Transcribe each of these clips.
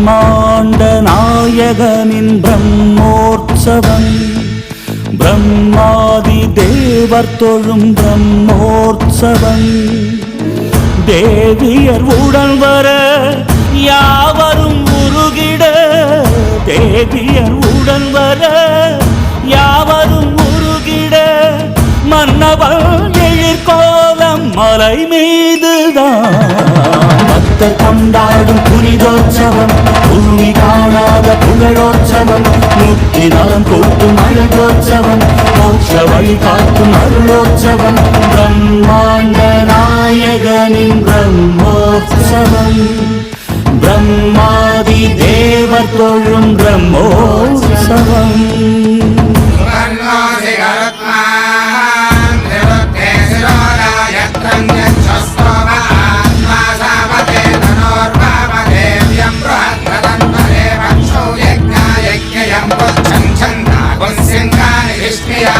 பிரம்மாண்ட நாயகனின் பிரம்மோற்சவம். பிரம்மாதி தேவர் தொழும் பிரம்மோற்சவம். தேவியர் உடன் வர யாவரும் உருகிட தேவியர் உடன் வர யாவரும் உருகிட மன்னவன் எழிற்கோலம் மலை மீதுதான் பக்தர் கொண்டாடும் புனிதோற்சவம் பூமி காணாத புகழோற்சவம் முக்தி நலம் கூட்டும் அழகோற்சவம் மோட்ச வழி காட்டும் அருளோற்சவம் பிரம்மாண்ட நாயகனின் பிரம்மோற்சவம் Kiss me out.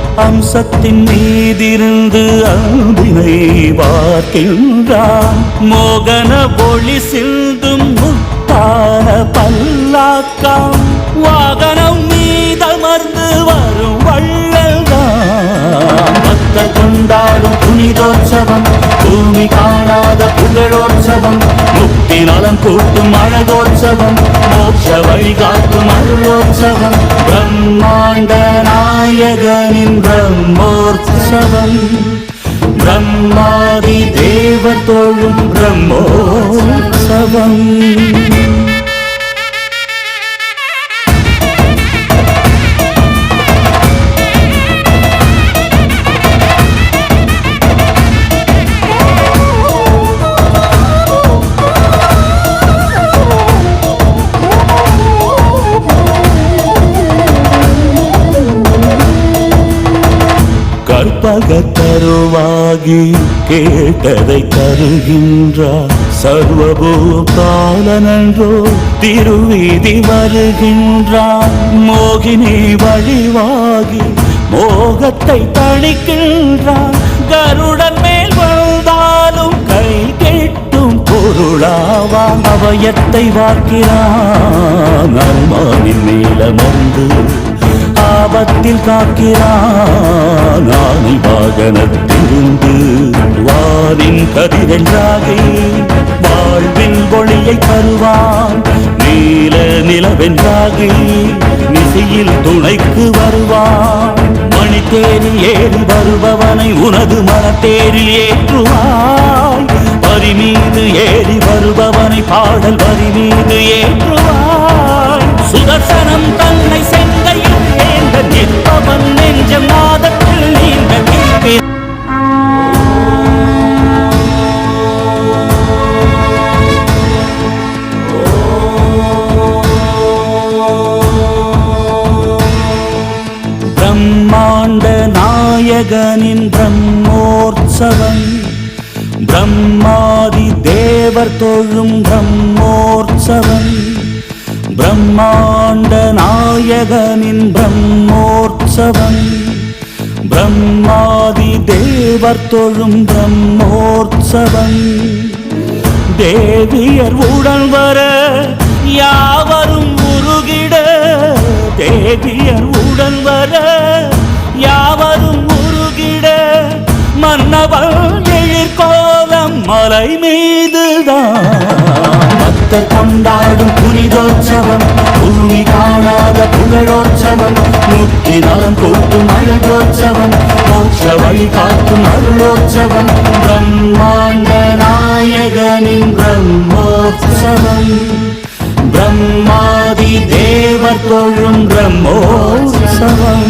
அம்சத்தின் மீதிருந்து அன்பினை பார்க்கின்றார் மோகன ஒளி சிந்தும் முத்தான பல்லாக்காம். வாகனம் மீதமர்ந்து வரும் வள்ளல்தான். பக்த கொண்டாடும் புனிதோற்சவம் பூமி காணாத புகழோற்சவம் முக்தி நலம் கூட்டும் அழகோற்சவம் மோட்ச வழிகாட்டும் அருளோற்சவம் பிரம்மாண்ட நாயகனின் பிரம்மோற்சவம். பிரம்மாதி தேவ தொழும் பிரம்மோற்சவம். தருவாக தருவாகி கேட்டதை தருகின்றார் சர்வபூதாலனன்றோ திருவீதி வருகின்றார் மோகினி வழிவாகி மோகத்தை தணிக்கின்றார் கருடன் மேல் வந்தாலும் கை கெட்டும் பொருளாவான் அவயத்தை வார்க்கிறான். அருமானின் நீலமந்து ஆபத்தில் காக்கிறான். ஆனை வாகனத்திலிருந்து வானின் கதிரென்றாகி வாழ்வின் ஒளியை தருவான். நீல நிலவென்றாகி நிசையில் துணைக்கு வருவான். மணித்தேரி ஏறி வருபவனை உனது மனத்தேரில் ஏற்றுவாய். வரி மீது ஏறி வருபவனை பாடல் வரி மீது ஏற்றுவாய். சுதர்சனம் தன்னை சென்று நிற்பவன் நெஞ்சம் நாதத்தில் நீண்ட பிரம்மாண்ட நாயகனின் பிரம்மோற்சவம். பிரம்மாதி தேவர் தொழும் பிரம்மோற்சவம். பிரம்மாண்ட நாயகனின் பிரம்மோற்சவம். பிரம்மாதி தேவர் தொழும் பிரம்மோற்சவம். தேவியர் உடன் வர யாவரும் உருகிட. தேவியர் உடன் வர யாவரும் உருகிட. மன்னவன் எழிற்கோலம் மலை மீதுதான் பக்தர் கொண்டாடும் புனிதோற்சவம் பூமி காணாத புகழோற்சவம் முக்தி நலம் கூட்டும் அழகோற்சவம் மோட்ச வழி காட்டும் அருளோற்சவம் பிரம்மாண்ட நாயகனின் பிரம்மோற்சவம். பிரம்மாதி தேவர் தொழும் பிரம்மோற்சவம்.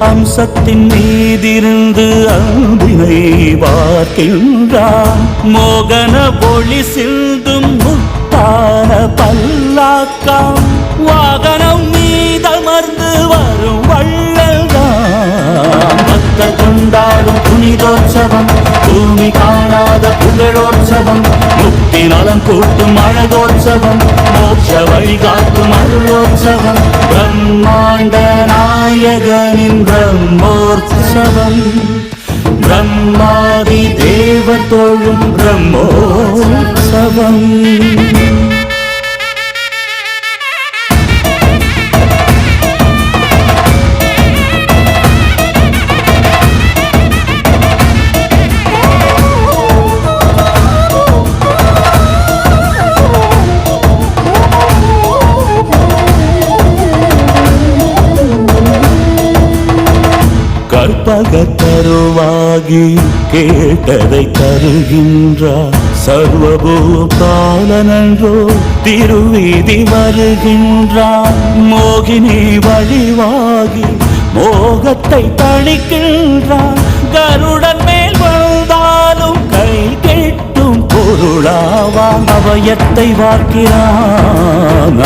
அம்சத்தின் மீதிருந்து அன்பினை பார்க்கின்றார் மோகன ஒளி சிந்தும் முத்தான பல்லாக்காம். வாகனம் மீதமர்ந்து வரும் வள்ளல்தான். பக்தர் கொண்டாடும் புனிதோற்சவம் பூமி காணாத புகழோற்சவம் முக்தி நலம் கூட்டும் அழகோற்சவம் மோட்ச வழிகாட்டும் அருளோற்சவம். நாயகனின் பிரம்மோற்சவம் பிரம்மாதி தேவ தொழும் தருவாகி கேட்டதை தருகின்றார் சர்வபூதாலனன்றோ திருவீதி வருகின்றார் மோகினி வழிவாகி மோகத்தை தணிக்கின்றார் கருடன் மேல் வந்தாலும் கை கெட்டும் பொருளாவான் அவயத்தை வார்க்கிறான்.